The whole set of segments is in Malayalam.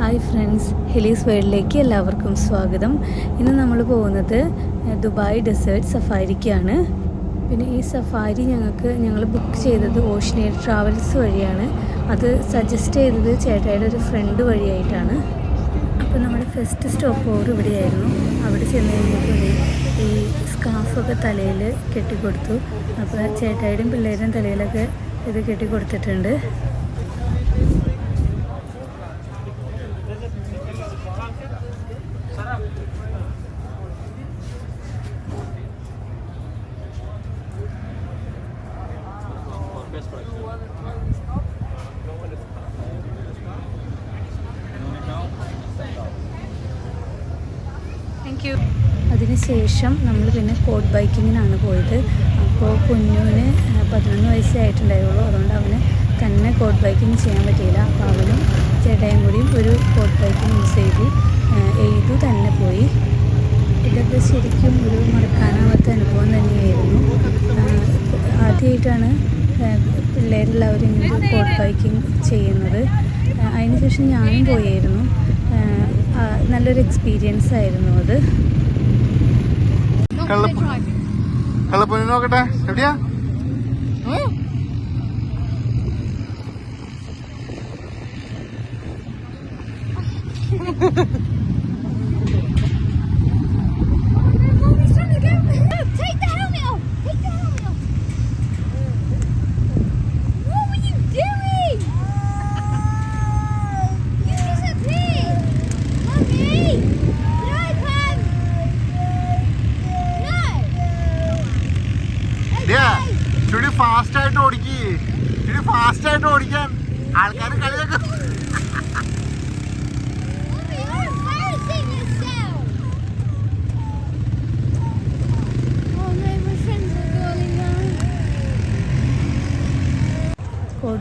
ഹായ് ഫ്രണ്ട്സ് ഹിലീസ് വേൾഡിലേക്ക് എല്ലാവർക്കും സ്വാഗതം. ഇന്ന് നമ്മൾ പോകുന്നത് ദുബായ് ഡെസേർട്ട് സഫാരിക്കാണ്. പിന്നെ ഈ സഫാരി ഞങ്ങൾക്ക് ഞങ്ങൾ ബുക്ക് ചെയ്തത് ഓഷ്യൻ ട്രാവൽസ് വഴിയാണ്. അത് സജസ്റ്റ് ചെയ്തത് ചേട്ടായുടെ ഒരു ഫ്രണ്ട് വഴിയായിട്ടാണ്. അപ്പോൾ നമ്മുടെ ഫസ്റ്റ് സ്റ്റോപ്പ് ഓവർ ഇവിടെയായിരുന്നു. അവിടെ ചെന്ന് കഴിഞ്ഞപ്പോൾ ഈ സ്കാഫൊക്കെ തലയിൽ കെട്ടിക്കൊടുത്തു. അപ്പോൾ ചേട്ടായുടെയും പിള്ളേരുടെയും തലയിലൊക്കെ ഇത് കെട്ടിക്കൊടുത്തിട്ടുണ്ട് താങ്ക് യു അതിനുശേഷം നമ്മൾ പിന്നെ കോഡ് ബൈക്കിങ്ങിനാണ് പോയത്. അപ്പോൾ കുഞ്ഞുവിന് പതിനൊന്ന് വയസ്സേ ആയിട്ടുണ്ടായുള്ളൂ. അതുകൊണ്ട് അവന് തന്നെ കോഡ് ബൈക്കിങ് ചെയ്യാൻ പറ്റിയില്ല. അപ്പോൾ അവനും ചേട്ടായും കൂടിയും ഒരു കോട്ട് ബൈക്കിങ് യൂസ് ചെയ്തു. എഴുതു തന്നെ പോയി. ഇതൊക്കെ ശരിക്കും ഒരു മറക്കാനാവാത്ത അനുഭവം തന്നെയായിരുന്നു. ആദ്യമായിട്ടാണ് പിള്ളേരെല്ലാവരും ഇങ്ങനെ കോട്ട് ബൈക്കിംഗ് ചെയ്യുന്നത്. അതിനുശേഷം ഞാനും പോയായിരുന്നു. നല്ലൊരു എക്സ്പീരിയൻസ് ആയിരുന്നു അത്. കള്ളപ്പ് കള്ളപ്പൊന്ന് നോക്കട്ടെ. എവിടെയാ? Take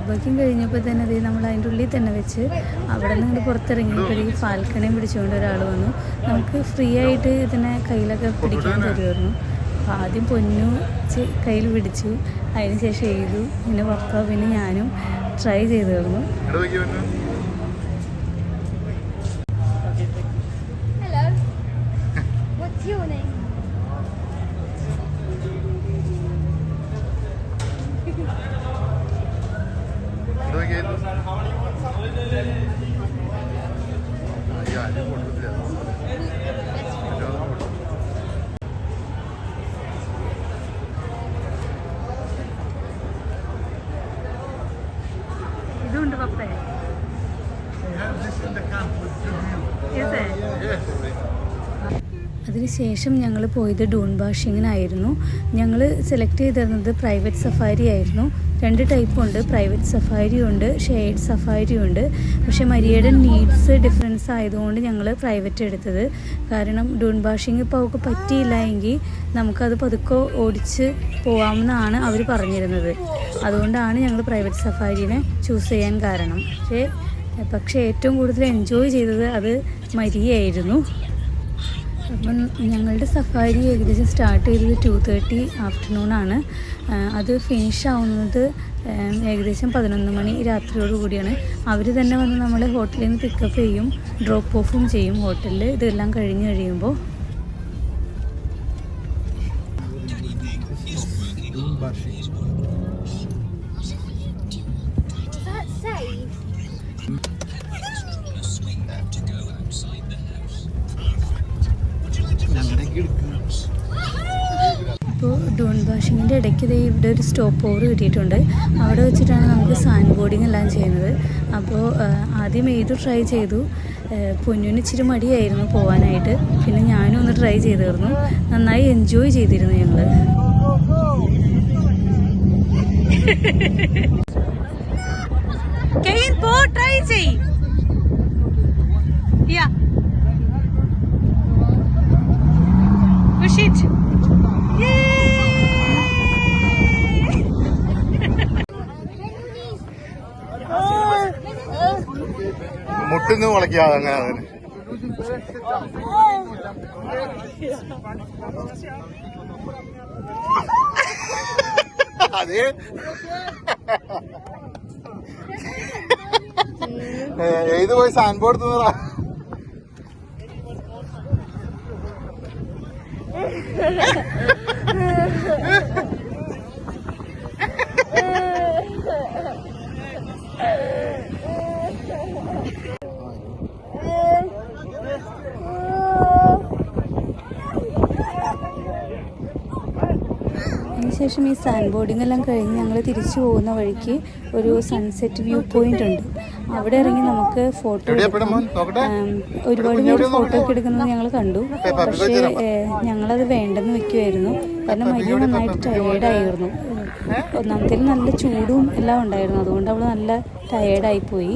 ബൈക്കിംഗ് കഴിഞ്ഞപ്പോൾ തന്നെ അത് നമ്മൾ അതിന്റെ ഉള്ളിൽ തന്നെ വെച്ച് അവിടെ നിന്ന് ഇങ്ങോട്ട് പുറത്തിറങ്ങിയപ്പോഴേക്കും ഫാൽക്കണയും പിടിച്ചുകൊണ്ട് ഒരാൾ വന്നു. നമുക്ക് ഫ്രീ ആയിട്ട് ഇതിനെ കയ്യിലൊക്കെ പിടിക്കാൻ തരുമായിരുന്നു. അപ്പോൾ ആദ്യം പൊന്നു കയ്യിൽ പിടിച്ചു. അതിന് ശേഷം എഴുതു പിന്നെ പപ്പ പിന്നെ ഞാനും ട്രൈ ചെയ്തു തന്നു ഇതുണ്ട് Yes. അതിനുശേഷം ഞങ്ങൾ പോയത് ഡൂൺ ബാഷിങ്ങിനായിരുന്നു. ഞങ്ങൾ സെലക്ട് ചെയ്തിരുന്നത് പ്രൈവറ്റ് സഫാരി ആയിരുന്നു. രണ്ട് ടൈപ്പ് ഉണ്ട് പ്രൈവറ്റ് സഫാരി ഉണ്ട് ഷെയ്ഡ് സഫാരി ഉണ്ട് പക്ഷേ മരിയയുടെ നീഡ്സ് ഡിഫറൻസ് ആയതുകൊണ്ട് ഞങ്ങൾ പ്രൈവറ്റ് എടുത്തത്. കാരണം ഡൂൺ ബാഷിങ് ഇപ്പോൾ അവൾക്ക് പറ്റിയില്ല എങ്കിൽ നമുക്കത് പതുക്കെ ഓടിച്ച് പോവാമെന്നാണ് അവർ പറഞ്ഞിരുന്നത്. അതുകൊണ്ടാണ് ഞങ്ങൾ പ്രൈവറ്റ് സഫാരിനെ ചൂസ് ചെയ്യാൻ കാരണം. പക്ഷേ പക്ഷേ ഏറ്റവും കൂടുതൽ എൻജോയ് ചെയ്തത് അത് മരിയായിരുന്നു അപ്പം ഞങ്ങളുടെ സഫാരി ഏകദേശം സ്റ്റാർട്ട് ചെയ്തത് ടു തേർട്ടി ആഫ്റ്റർനൂൺ ആണ്. അത് ഫിനിഷ് ആവുന്നത് ഏകദേശം പതിനൊന്ന് മണി രാത്രിയോട് കൂടിയാണ്. അവർ തന്നെ വന്ന് നമ്മളെ ഹോട്ടലിൽ നിന്ന് പിക്കപ്പ് ചെയ്യും ഡ്രോപ്പ് ഓഫും ചെയ്യും. ഹോട്ടലിൽ ഇതെല്ലാം കഴിഞ്ഞ് കഴിയുമ്പോൾ ഒരു സ്റ്റോപ്പ് ഓവർ കിട്ടിയിട്ടുണ്ട്. അവിടെ വെച്ചിട്ടാണ് നമുക്ക് സാൻഡ് ബോർഡിങ് എല്ലാം ചെയ്യുന്നത്. അപ്പോൾ ആദ്യം ഏതു ട്രൈ ചെയ്തു? പൊന്നുവിന് ഇച്ചിരി മടിയായിരുന്നു പോകാനായിട്ട് പിന്നെ ഞാനും ഒന്ന് ട്രൈ ചെയ്തിരുന്നു. നന്നായി എൻജോയ് ചെയ്തിരുന്നു ഞങ്ങൾ പോ ട്രൈ ചെയ് Push it. മുട്ടിന്ന് മുളയ്ക്കാതെ അങ്ങനെ അതിന് അതെ ഏത് പോയി സാൻഡ് ബോർഡ് തിന്നറാ? അതിനുശേഷം ഈ സാൻഡ് ബോർഡിംഗ് എല്ലാം കഴിഞ്ഞ് ഞങ്ങൾ തിരിച്ചു പോകുന്ന വഴിക്ക് ഒരു സൺസെറ്റ് വ്യൂ പോയിന്റ് ഉണ്ട്. അവിടെ ഇറങ്ങി നമുക്ക് ഫോട്ടോ? ഒരുപാട് പേര് ഫോട്ടോ ഒക്കെ എടുക്കുന്നത് ഞങ്ങൾ കണ്ടു. പക്ഷേ ഞങ്ങളത് വേണ്ടെന്ന് വെക്കുമായിരുന്നു കാരണം മരിയ നന്നായിട്ട് ടയേർഡായിരുന്നു ഒന്നാമത്തേൽ നല്ല ചൂടും എല്ലാം ഉണ്ടായിരുന്നു. അതുകൊണ്ട് അവൾ നല്ല ടയേർഡായി പോയി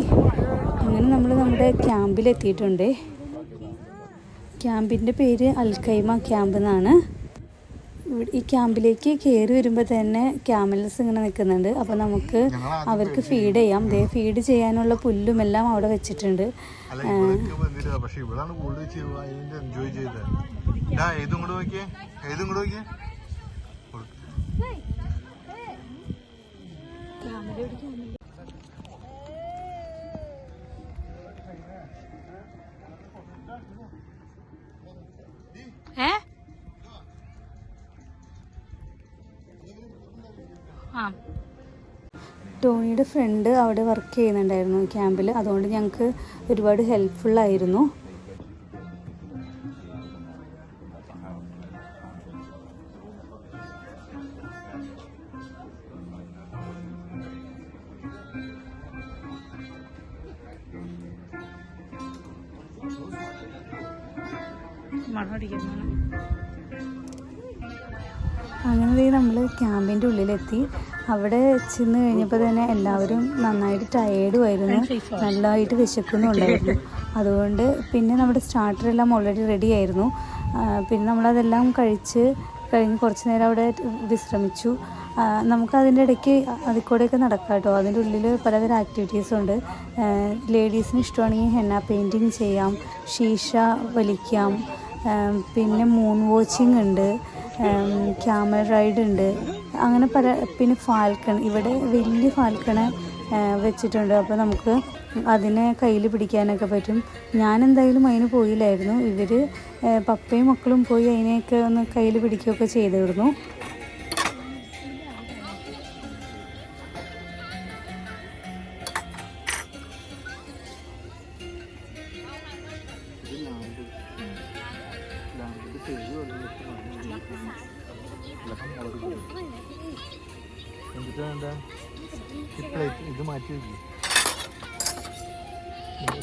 അങ്ങനെ നമ്മൾ നമ്മുടെ ക്യാമ്പിലെത്തിയിട്ടുണ്ട്. ക്യാമ്പിന്റെ പേര് അൽക്കൈമ ക്യാമ്പ് എന്നാണ്. ഈ ക്യാമ്പിലേക്ക് കയറി വരുമ്പോൾ തന്നെ ക്യാമൽസ് ഇങ്ങനെ നിൽക്കുന്നുണ്ട്. അപ്പോൾ നമുക്ക് അവർക്ക് ഫീഡ് ചെയ്യാം. ദേ ഫീഡ് ചെയ്യാനുള്ള പുല്ലും എല്ലാം അവിടെ വെച്ചിട്ടുണ്ട്. അല്ല ഇവിടൊക്കെ വന്നിട്ട് പക്ഷെ ഇവിടാണ് കൂടുതൽ എൻജോയ് ചെയ്തത്? ഇതാ ഏതും കൂടെ നോക്കിയേ. ഏതും കൂടെ നോക്കിയേ. ഏ ആ. ടോണിയുടെ ഫ്രണ്ട് അവിടെ വർക്ക് ചെയ്യുന്നുണ്ടായിരുന്നു ക്യാമ്പിൽ അതുകൊണ്ട് ഞങ്ങൾക്ക് ഒരുപാട് ഹെൽപ്ഫുൾ ആയിരുന്നു. അങ്ങനെ നമ്മൾ ക്യാമ്പിന്റെ ഉള്ളിലെത്തി. അവിടെ ചെന്ന് കഴിഞ്ഞപ്പോൾ തന്നെ എല്ലാവരും നന്നായിട്ട് ടയേർഡ് ആയിരുന്നു നല്ലതായിട്ട് വിശക്കുന്നുണ്ടായിരുന്നു. അതുകൊണ്ട് പിന്നെ നമ്മുടെ സ്റ്റാർട്ടർ എല്ലാം ഓൾറെഡി റെഡി ആയിരുന്നു. പിന്നെ നമ്മളതെല്ലാം കഴിച്ച് കഴിഞ്ഞ് കുറച്ച് നേരം അവിടെ വിശ്രമിച്ചു. നമുക്ക് അതിന്റെ ഇടയ്ക്ക് അതിൽ കൂടെയൊക്കെ നടക്കാം കേട്ടോ അതിന്റെ ഉള്ളിൽ പലതരം ആക്ടിവിറ്റീസും ഉണ്ട്. ലേഡീസിന് ഇഷ്ടമാണെങ്കിൽ ഹെന്ന പെയിന്റിങ് ചെയ്യാം ഷീഷ വലിക്കാം. പിന്നെ മൂൺ വാച്ചിങ് ഉണ്ട്. ക്യാമറ റൈഡ് ഉണ്ട്. അങ്ങനെ പല പിന്നെ ഫാൽക്കൺ ഇവിടെ വലിയ ഫാൽക്കണെ വെച്ചിട്ടുണ്ട്. അപ്പോൾ നമുക്ക് അതിനെ കയ്യിൽ പിടിക്കാനൊക്കെ പറ്റും. ഞാൻ എന്തായാലും അതിന് പോയില്ലായിരുന്നു. ഇവർ പപ്പയും മക്കളും പോയി അതിനെയൊക്കെ ഒന്ന് കയ്യിൽ പിടിക്കുകയൊക്കെ ചെയ്തിരുന്നു. വേണ്ട ഈ പ്ലേറ്റ് ഇത് മാറ്റി വെക്കും.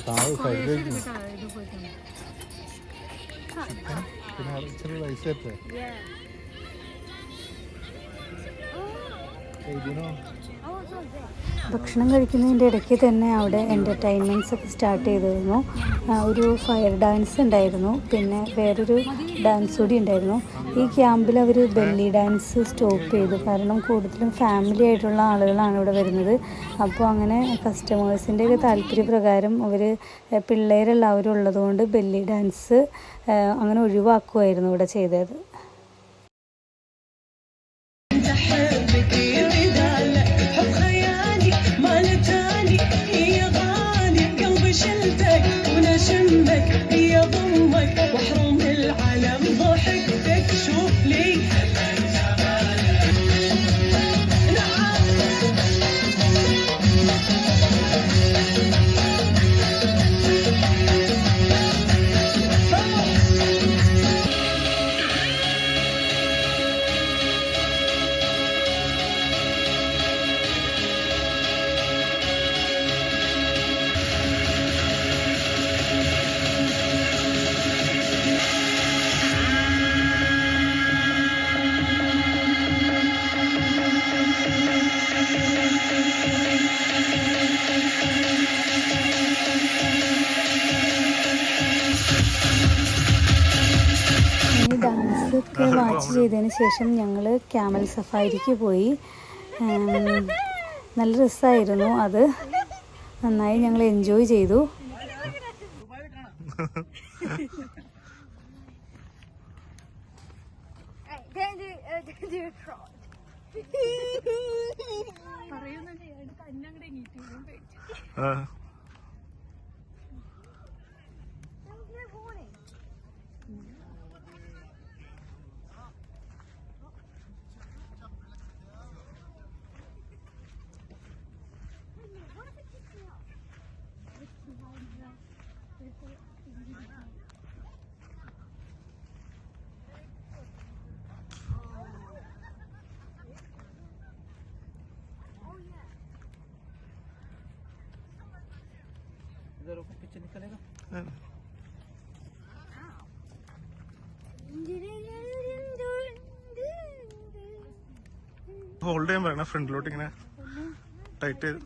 താഴെ സൈഡിൽ വെക്കും പിന്നെ ഇച്ചിരി റൈസ് തരട്ടെ ഇതിനോ? ഭക്ഷണം കഴിക്കുന്നതിന്റെ ഇടയ്ക്ക് തന്നെ അവിടെ എന്റർടൈൻമെന്റ്സ് ഒക്കെ സ്റ്റാർട്ട് ചെയ്തിരുന്നു. ഒരു ഫയർ ഡാൻസ് ഉണ്ടായിരുന്നു. പിന്നെ വേറൊരു ഡാൻസ് കൂടി ഉണ്ടായിരുന്നു. ഈ ക്യാമ്പിൽ അവർ ബെല്ലി ഡാൻസ് സ്റ്റോപ്പ് ചെയ്തു. കാരണം കൂടുതലും ഫാമിലി ആയിട്ടുള്ള ആളുകളാണ് ഇവിടെ വരുന്നത്. അപ്പോൾ അങ്ങനെ കസ്റ്റമേഴ്സിന്റെ ഒക്കെ താല്പര്യപ്രകാരം അവർ പിള്ളേരെല്ലാവരും ഉള്ളതുകൊണ്ട് ബെല്ലി ഡാൻസ് അങ്ങനെ ഒഴിവാക്കുമായിരുന്നു ഇവിടെ ചെയ്തത്. like വാച്ച് ചെയ്തതിന് ശേഷം ഞങ്ങൾ ക്യാമൽ സഫാരിക്ക് പോയി. നല്ല രസമായിരുന്നു അത്. നന്നായി ഞങ്ങൾ എൻജോയ് ചെയ്തു. Don't do, uh, don't do a crotch. Hold ചെയ്യാൻ പറയണ ഫ്രണ്ടിലോട്ട് ഇങ്ങനെ ടൈറ്റ് ചെയ്ത്.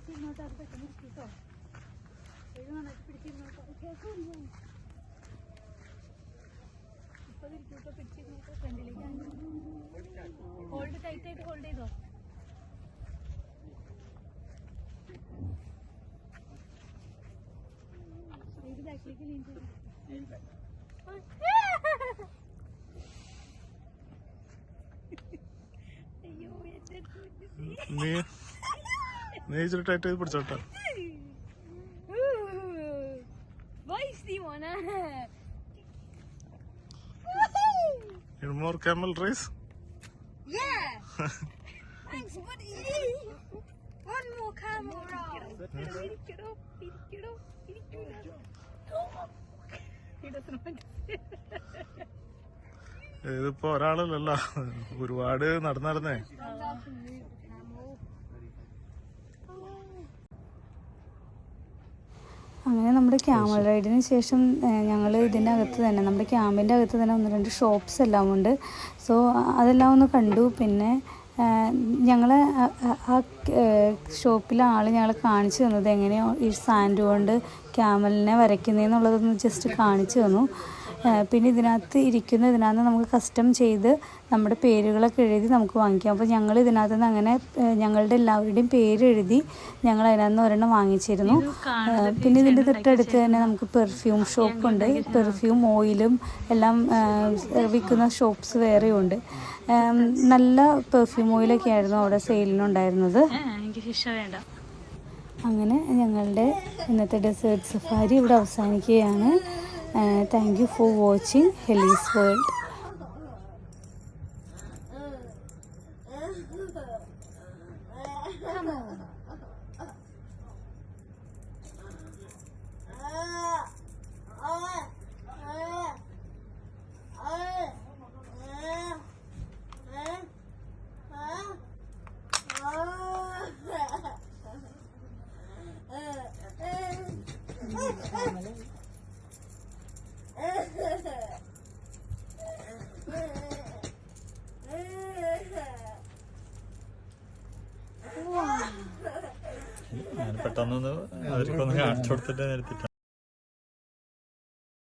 ഹോൾഡ് ടൈറ്റ് ആയിട്ട് ഹോൾഡ് ചെയ്തോ? നീ നീ ഇച്ചിരി ടൈറ്റ് ചെയ്ത് പിടിച്ചോട്ടോ Vai, Simona! More camel race Yeah! Thanks, buddy! One more camera! ഇരിക്കടോ ഇരിക്കടോ ഇരിക്കടോ ഇതിപ്പോ ഒരാളല്ലല്ലോ. ഒരുപാട് നടന്നു നടന്നേ അങ്ങനെ നമ്മുടെ ക്യാമ്പ് റൈഡിന് ശേഷം ഞങ്ങൾ ഇതിന്റെ അകത്ത് തന്നെ നമ്മുടെ ക്യാമ്പിന്റെ അകത്ത് തന്നെ ഒന്ന് രണ്ട് ഷോപ്സ് എല്ലാം ഉണ്ട്. സോ അതെല്ലാം ഒന്ന് കണ്ടു. പിന്നെ ഞങ്ങൾ ആ ഷോപ്പിലെ ആൾ ഞങ്ങളെ കാണിച്ചു തന്നത് എങ്ങനെയോ ഈ സാൻഡ് കൊണ്ട് ക്യാമലിനെ വരയ്ക്കുന്നതെന്നുള്ളതൊന്ന് ജസ്റ്റ് കാണിച്ചു തന്നു. പിന്നെ ഇതിനകത്ത് ഇരിക്കുന്ന ഇതിനകത്ത് നമുക്ക് കസ്റ്റം ചെയ്ത് നമ്മുടെ പേരുകളൊക്കെ എഴുതി നമുക്ക് വാങ്ങിക്കാം. അപ്പോൾ ഞങ്ങൾ ഇതിനകത്ത് നിന്ന് അങ്ങനെ ഞങ്ങളുടെ എല്ലാവരുടെയും പേര് എഴുതി ഞങ്ങൾ അതിനകത്ത് നിന്ന് ഒരെണ്ണം വാങ്ങിച്ചിരുന്നു. പിന്നെ ഇതിന്റെ തൊട്ടടുത്ത് തന്നെ നമുക്ക് പെർഫ്യൂം ഷോപ്പുണ്ട് പെർഫ്യൂം ഓയിലും എല്ലാം വിൽക്കുന്ന ഷോപ്സ് വേറെയുണ്ട്. നല്ല പെർഫ്യൂം ഓയിലൊക്കെ ആയിരുന്നു അവിടെ സെയിലിനുണ്ടായിരുന്നത് എനിക്ക് ശിക്ഷ വേണ്ട. അങ്ങനെ ഞങ്ങളുടെ ഇന്നത്തെ ഡെസേർട്ട് സഫാരി ഇവിടെ അവസാനിക്കുകയാണ്. Thank you for watching Haley's world പെട്ടെന്നൊന്ന് അവർക്കൊന്ന് കാണിച്ചു കൊടുത്തിട്ട് നിർത്തിട്ട